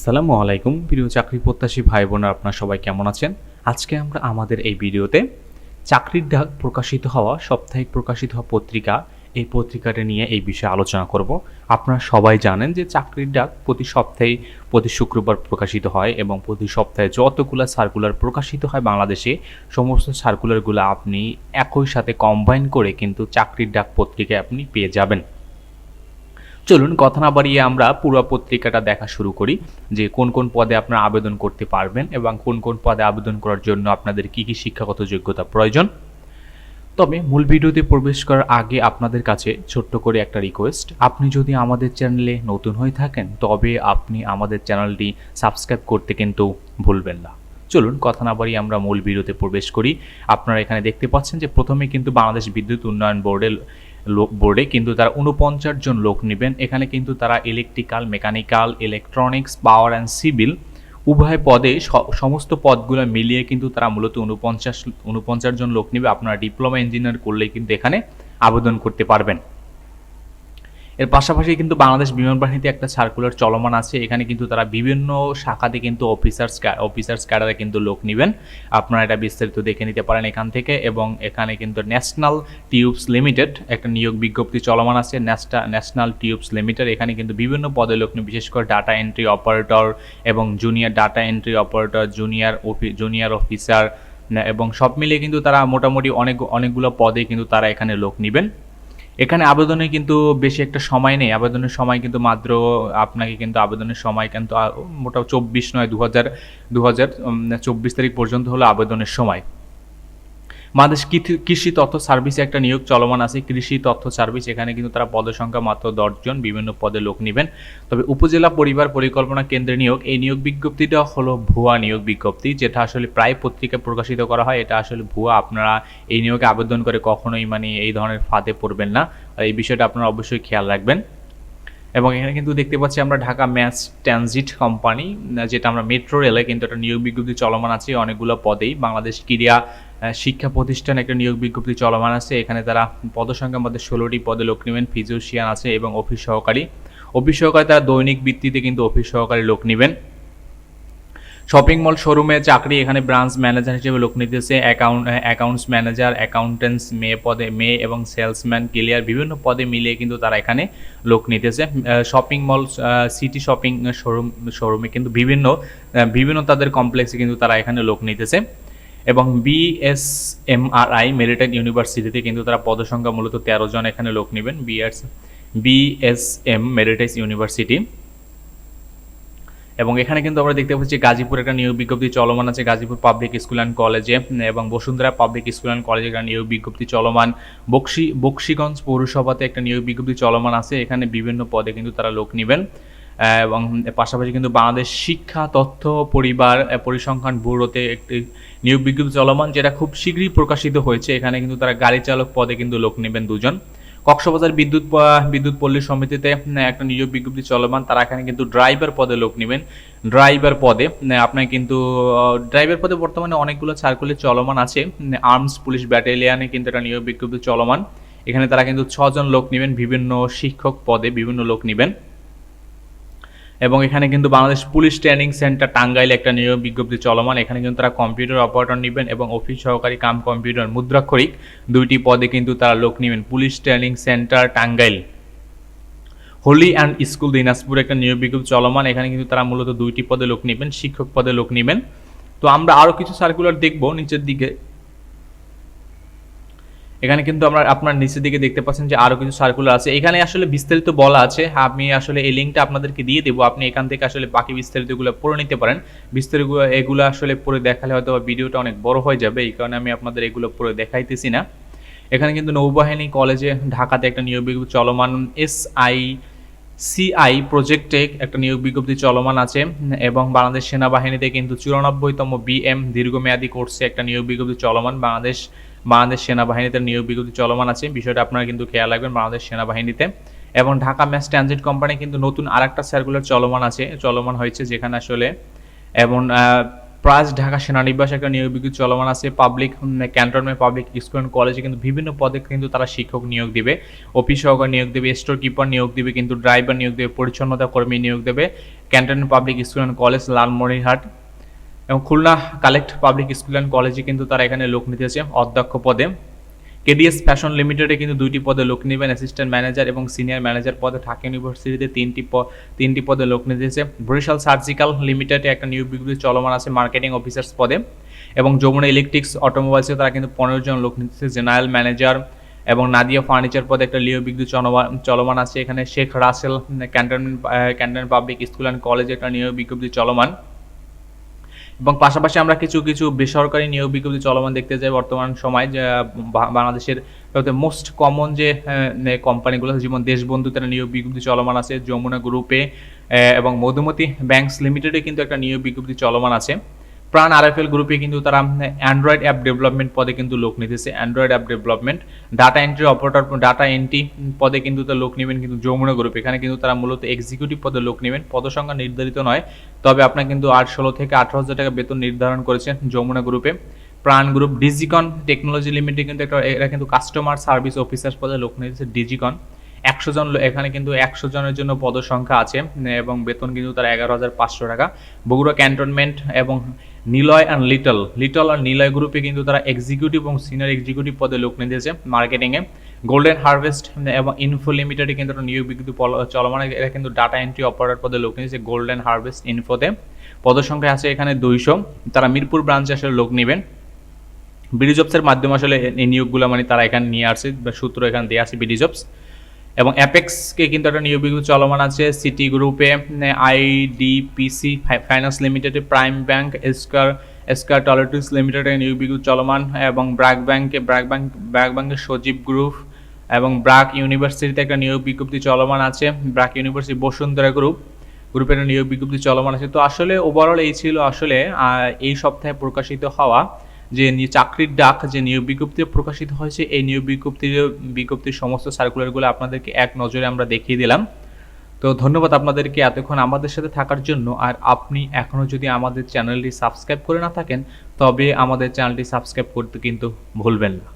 আসসালামু আলাইকুম, প্রিয় চাকরি প্রত্যাশী ভাই বোনেরা আপনারা সবাই কেমন আছেন? আজকে আমরা আমাদের এই ভিডিওতে চাকরির ডাক প্রকাশিত হওয়া, সাপ্তাহিক প্রকাশিত হওয়া পত্রিকা, এই পত্রিকাটা নিয়ে এই বিষয়ে আলোচনা করব। আপনারা সবাই জানেন যে চাকরির ডাক প্রতি সপ্তাহে, প্রতি শুক্রবার প্রকাশিত হয় এবং প্রতি সপ্তাহে যতগুলো সার্কুলার প্রকাশিত হয় বাংলাদেশে, সমস্ত সার্কুলারগুলো আপনি একই সাথে কম্বাইন করে কিন্তু চাকরির ডাক পত্রিকায় আপনি পেয়ে যাবেন। চলুন কথা না বাড়িয়ে আমরা পুরো পত্রিকাটা দেখা শুরু করি, যে কোন কোন পদে আপনারা আবেদন করতে পারবেন এবং কোন কোন পদে আবেদন করার জন্য আপনাদের কি কি শিক্ষাগত যোগ্যতা প্রয়োজন। তবে মূল ভিডিওতে প্রবেশ করার আগে আপনাদের কাছে ছোট্ট করে একটা রিকোয়েস্ট আপনি যদি আমাদের চ্যানেলে নতুন হয়ে থাকেন, তবে আপনি আমাদের চ্যানেলটি সাবস্ক্রাইব করতে কিন্তু ভুলবেন না। চলুন কথা না বাড়িয়ে আমরা মূল ভিডিওতে প্রবেশ করি। আপনারা এখানে দেখতে পাচ্ছেন যে প্রথমে কিন্তু বাংলাদেশ বিদ্যুৎ উন্নয়ন বোর্ডের লোক বোর্ডে, কিন্তু তারা উনপঞ্চাশ জন লোক নেবেন। এখানে কিন্তু তারা electrical mechanical electronics power and civil উভয় পদে সমস্ত পদগুলো মিলিয়ে কিন্তু তারা মূলত উনপঞ্চাশ উনপঞ্চাশ জন লোক নেবে। আপনারা ডিপ্লোমা ইঞ্জিনিয়ার করলেই কিন্তু এখানে আবেদন করতে পারবেন। এর পাশাপাশি কিন্তু বাংলাদেশ বিমান বাহিনীতে একটা সার্কুলার চলমান আছে। এখানে কিন্তু তারা বিভিন্ন শাখাতে কিন্তু অফিসার্স অফিসার্স ক্যাডারে কিন্তু লোক নেবেন। আপনারা এটা বিস্তারিত দেখে নিতে পারেন এখান থেকে। এবং এখানে কিন্তু ন্যাশনাল টিউবস লিমিটেড একটা নিয়োগ বিজ্ঞপ্তি চলমান আছে। ন্যাশটা ন্যাশনাল টিউবস লিমিটেড এখানে কিন্তু বিভিন্ন পদে লোক বিশেষ করে ডাটা এন্ট্রি অপারেটর এবং junior data entry operator junior junior officer এবং সব মিলিয়ে কিন্তু তারা মোটামুটি অনেক, অনেকগুলো পদে কিন্তু তারা এখানে লোক নেবেন। এখানে আবেদনে কিন্তু বেশি একটা সময় নেই। আবেদনের সময় কিন্তু মাত্র আপনাকে কিন্তু আবেদনের সময় কিন্তু মোটামুটি মোটা চব্বিশ নয় দু হাজার দু হাজার চব্বিশ তারিখ পর্যন্ত হলো আবেদনের সময়। বাংলাদেশ কৃষি- তথ্য সার্ভিসে একটা নিয়োগ চলমান আছে। কৃষি তথ্য সার্ভিস, এখানে কিন্তু তারা পদের সংখ্যা মাত্র দশজন বিভিন্ন পদে লোক নেবেন। তবে উপজেলা পরিবার পরিকল্পনা কেন্দ্রে নিয়োগ, এই নিয়োগ বিজ্ঞপ্তিটা হলো ভুয়া নিয়োগ বিজ্ঞপ্তি, যেটা আসলে প্রায় পত্রিকায় প্রকাশিত করা হয়। এটা আসলে ভুয়া, আপনারা এই নিয়োগে আবেদন করে কখনোই মানে এই ধরনের ফাঁদে পড়বেন না। এই বিষয়টা আপনারা অবশ্যই খেয়াল রাখবেন। এবং এখানে কিন্তু দেখতে পাচ্ছি আমরা ঢাকা ম্যাচ ট্রানজিট কোম্পানি যেটা আমরা মেট্রো রেলে কিন্তু একটা নিয়োগ বিজ্ঞপ্তি চলমান আছে, অনেকগুলো পদেই। বাংলাদেশ ক্রীড়া শিক্ষা প্রতিষ্ঠান একটা নিয়োগ বিজ্ঞপ্তি চলমান আছে। এখানে তারা পদসংখ্যার মধ্যে ষোলোটি পদে লোক নেবেন, ফিজিশিয়ান আছে এবং অফিস সহকারী। অফিস সহকারী তারা দৈনিক ভিত্তিতে কিন্তু অফিস সহকারী লোক নেবেন। শপিং মল শোরুমে চাকরি এখানে ব্রাঞ্চ ম্যানেজার হিসেবে লোক নিতেছে অ্যাকাউন্ট অ্যাকাউন্টস ম্যানেজার অ্যাকাউন্টেন্টস মেয়ে পদে, মেয়ে এবং সেলসম্যান ক্লিয়ার বিভিন্ন পদে মিলিয়ে কিন্তু তারা এখানে লোক নিতেছে। Shopping mall city shopping showroom শোরুমে কিন্তু বিভিন্ন বিভিন্ন তাদের কমপ্লেক্সে কিন্তু তারা এখানে লোক নিতেছে। এবং বিএসএমআরআই মেরিটাইট ইউনিভার্সিটিতে কিন্তু তারা পদসংখ্যা মূলত তেরো জন এখানে লোক নেবেন। বিএস বিএসএম মেরিটাইস ইউনিভার্সিটি এবং এখানে কিন্তু আমরা দেখতে পাচ্ছি গাজীপুর একটা নিয়োগ বিজ্ঞপ্তি চলমান আছে। গাজীপুর পাবলিক স্কুল অ্যান্ড কলেজে এবং বসুন্ধরা পাবলিক স্কুল অ্যান্ড কলেজে একটা নিয়োগ বিজ্ঞপ্তি চলমান। বক্সি, বক্সিগঞ্জ পৌরসভাতে একটা নিয়োগ বিজ্ঞপ্তি চলমান আছে। এখানে বিভিন্ন পদে কিন্তু তারা লোক নেবেন। এবং পাশাপাশি কিন্তু বাংলাদেশ শিক্ষা, তথ্য, পরিবার পরিসংখ্যান ব্যুরোতে একটি নিয়োগ বিজ্ঞপ্তি চলমান, যেটা খুব শীঘ্রই প্রকাশিত হয়েছে। এখানে কিন্তু তারা গাড়ি চালক পদে কিন্তু লোক নেবেন দুজন। কক্সবাজার বিদ্যুৎ বিদ্যুৎ পল্লী সমিতিতে একটা নিয়োগ বিজ্ঞপ্তি চলমান, তারা এখানে কিন্তু ড্রাইভার পদে লোক নেবেন। ড্রাইভার পদে আপনার কিন্তু ড্রাইভার পদে বর্তমানে অনেকগুলো সার্কুলের চলমান আছে। আর্মস পুলিশ ব্যাটালিয়ানে কিন্তু একটা নিয়োগ বিজ্ঞপ্তি চলমান। এখানে তারা কিন্তু ছজন লোক নেবেন, বিভিন্ন শিক্ষক পদে বিভিন্ন লোক নেবেন। এবং এখানে কিন্তু বাংলাদেশ পুলিশ ট্রেনিং সেন্টার টাঙ্গাইলে একটা নিয়োগ বিজ্ঞপ্তি চলমান। এখানে কিন্তু তারা কম্পিউটার অপারেটর নেবেন এবং অফিস সহকারী কাম কম্পিউটার মুদ্রাক্ষরিক। দুইটি পদে কিন্তু তারা লোক নেবেন। Police training centre Tangail. Holy and school Dinajpur একটা নিয়োগ বিজ্ঞপ্তি চলমান। এখানে কিন্তু তারা মূলত দুইটি পদে লোক নেবেন, শিক্ষক পদে লোক নেবেন। তো আমরা আরও কিছু সার্কুলার দেখব নিচের দিকে। এখানে কিন্তু আমরা আপনার নিচের দিকে দেখতে পাচ্ছেন যে আরও কিছু সার্কুলার আছে। এখানে আসলে বিস্তারিত বলা আছে। আমি আসলে এই লিঙ্কটা আপনাদেরকে দিয়ে দেবো। আপনি এখান থেকে আসলে বাকি বিস্তারিতগুলো পড়ে নিতে পারেন। বিস্তারিত এগুলো আসলে পড়ে দেখালে হয়তো ভিডিওটা অনেক বড় হয়ে যাবে। এই কারণে আমি আপনাদের এগুলো পড়ে দেখাইতেছি না। এখানে কিন্তু নৌবাহিনী কলেজে ঢাকাতে একটা নিয়োগ বিজ্ঞপ্তি চলমান এস আই সিআই প্রজেক্টে একটা নিয়োগ বিজ্ঞপ্তি চলমান আছে এবং বাংলাদেশ সেনাবাহিনীতে কিন্তু চুরানব্বইতম বিএম দীর্ঘমেয়াদী কোর্সে একটা নিয়োগ বিজ্ঞপ্তি চলমান। বাংলাদেশ বাংলাদেশ সেনাবাহিনীতে নিয়োগ বিজ্ঞপ্তি চলমান আছে। বিষয়টা আপনারা কিন্তু খেয়াল রাখবেন বাংলাদেশ সেনাবাহিনীতে। এবং ঢাকা ম্যাস ট্রানজিট কোম্পানি কিন্তু নতুন আরেকটা সার্কুলার চলমান আছে। চলমান হয়েছে যেখানে আসলে এবং প্রাজ ঢাকা সেনানিবাস একটা নিয়োগ বিজ্ঞপ্তি চলমান আছে। Public cantonment public school and কলেজে কিন্তু বিভিন্ন পদে কিন্তু তারা শিক্ষক নিয়োগ দেবে। অফিস সহকার নিয়োগ দেবে স্টোর কিপার নিয়োগ দেবে, কিন্তু ড্রাইভার নিয়োগ দেবে, পরিচ্ছন্নতা কর্মী নিয়োগ দেবে। Cantonment public school and college Lalmonirhat. এবং Khulna collect public school and কলেজে কিন্তু তারা এখানে লোক নিতেছে অধ্যক্ষ পদে। কেডিএস ফ্যাশন লিমিটেডে কিন্তু দুইটি পদে লোক নেবেন অ্যাসিস্ট্যান্ট ম্যানেজার এবং সিনিয়র ম্যানেজার পদে ঢাকা ইউনিভার্সিটিতে তিনটি তিনটি পদে লোক নিতেছে বরিশাল সার্জিক্যাল লিমিটেডে একটা নিয়োগ বিজ্ঞপ্তি চলমান আছে মার্কেটিং অফিসার্স পদে এবং যমুনা ইলেকট্রিক্স অটোমোবাইলসে তারা কিন্তু পনেরো জন লোক নিতেছে জেনারেল ম্যানেজার এবং নাদিয়া ফার্নিচার পদে একটা বিজ্ঞপ্তি চলমান চলমান আছে। এখানে Sheikh Russel cantonment cantonment public school and কলেজে একটা নিয়োগ বিজ্ঞপ্তি চলমান। এবং পাশাপাশি আমরা কিছু কিছু বেসরকারি নিয়োগ বিজ্ঞপ্তি চলমান দেখতে যাই বর্তমান সময় বাংলাদেশের মোস্ট কমন যে কোম্পানিগুলো যেমন দেশবন্ধু, তারা নিয়োগ বিজ্ঞপ্তি চলমান আছে, যমুনা গ্রুপে এবং মধুমতি ব্যাংকস লিমিটেডে কিন্তু একটা নিয়োগ বিজ্ঞপ্তি চলমান আছে। প্রাণ আরএফএল গ্রুপে কিন্তু তারা অ্যান্ড্রয়েড অ্যাপ ডেভেলপমেন্ট পদে কিন্তু লোক নিতেছে। Android app development data entry operator data entry পদে কিন্তু তারা লোক নেবেন কিন্তু যমুনা গ্রুপ এখানে কিন্তু তারা মূলত এক্সিকিউটিভ পদে লোক নেবেন। পদসংখ্যা নির্ধারিত নয়, তবে আপনার কিন্তু আট, ষোলো থেকে আঠারো হাজার টাকা বেতন নির্ধারণ করেছেন যমুনা গ্রুপে প্রাণ গ্রুপ ডিজিকন টেকনোলজি লিমিটেড কিন্তু একটা, এরা কিন্তু কাস্টমার সার্ভিস অফিসার পদে লোক নিয়েছে ডিজিকন একশো জন এখানে কিন্তু একশো জনের জন্য পদসংখ্যা আছে এবং বেতন কিন্তু তার এগারো হাজার পাঁচশো টাকা। বগুড়া ক্যান্টনমেন্ট এবং নিলয় অ্যান্ড লিটল লিটল আর নিলয় গ্রুপে কিন্তু তারা এক্সিকিউটিভ এবং সিনিয়র এক্সিকিউটিভ পদে লোক নিয়েছে মার্কেটিংয়ে গোল্ডেন হারভেস্ট এবং ইনফো লিমিটেডে কিন্তু একটা নিয়োগ বিজ্ঞপ্তি চলমান, এরা কিন্তু ডাটা এন্ট্রি অপারেটর পদে লোক নিয়েছে গোল্ডেন হারভেস্ট ইনফোতে পদসংখ্যা আছে এখানে দুইশো। তারা মিরপুর ব্রাঞ্চে আসলে লোক নেবেন। বিডি জবসের মাধ্যমে আসলে এই নিয়োগগুলো মানে তারা এখানে নিয়ে আসছে সূত্র এখানে দেওয়া আছে বিডি জবস এবং অ্যাপেক্সকে কিন্তু একটা নিয়োগ বিজ্ঞপ্তি চলমান আছে সিটি গ্রুপে আইডিপিসি ফাইন্যান্স লিমিটেডে প্রাইম ব্যাংক এসকার এসকার টলিটিক্স লিমিটেডে নিয়োগ বিজ্ঞপ্তি চলমান এবং ব্র্যাক ব্যাংকে ব্র্যাক ব্যাংক ব্র্যাক ব্যাংকের সজীব গ্রুপ এবং ব্র্যাক ইউনিভার্সিটিতে একটা নিয়োগ বিজ্ঞপ্তি চলমান আছে ব্র্যাক ইউনিভার্সিটি বসুন্ধরা গ্রুপ গ্রুপের নিয়োগ বিজ্ঞপ্তি চলমান আছে। তো আসলে ওভারঅল এই ছিল আসলে এই সপ্তাহে প্রকাশিত হওয়া যে চাকরির ডাক যে নিয়োগ বিজ্ঞপ্তি প্রকাশিত হয়েছে, এই নিয়োগ বিজ্ঞপ্তির বিজ্ঞপ্তির সমস্ত সার্কুলারগুলো আপনাদেরকে এক নজরে আমরা দেখিয়ে দিলাম। তো ধন্যবাদ আপনাদেরকে এতক্ষণ আমাদের সাথে থাকার জন্য। আর আপনি এখনও যদি আমাদের চ্যানেলটি সাবস্ক্রাইব করে না থাকেন, তবে আমাদের চ্যানেলটি সাবস্ক্রাইব করতে কিন্তু ভুলবেন না।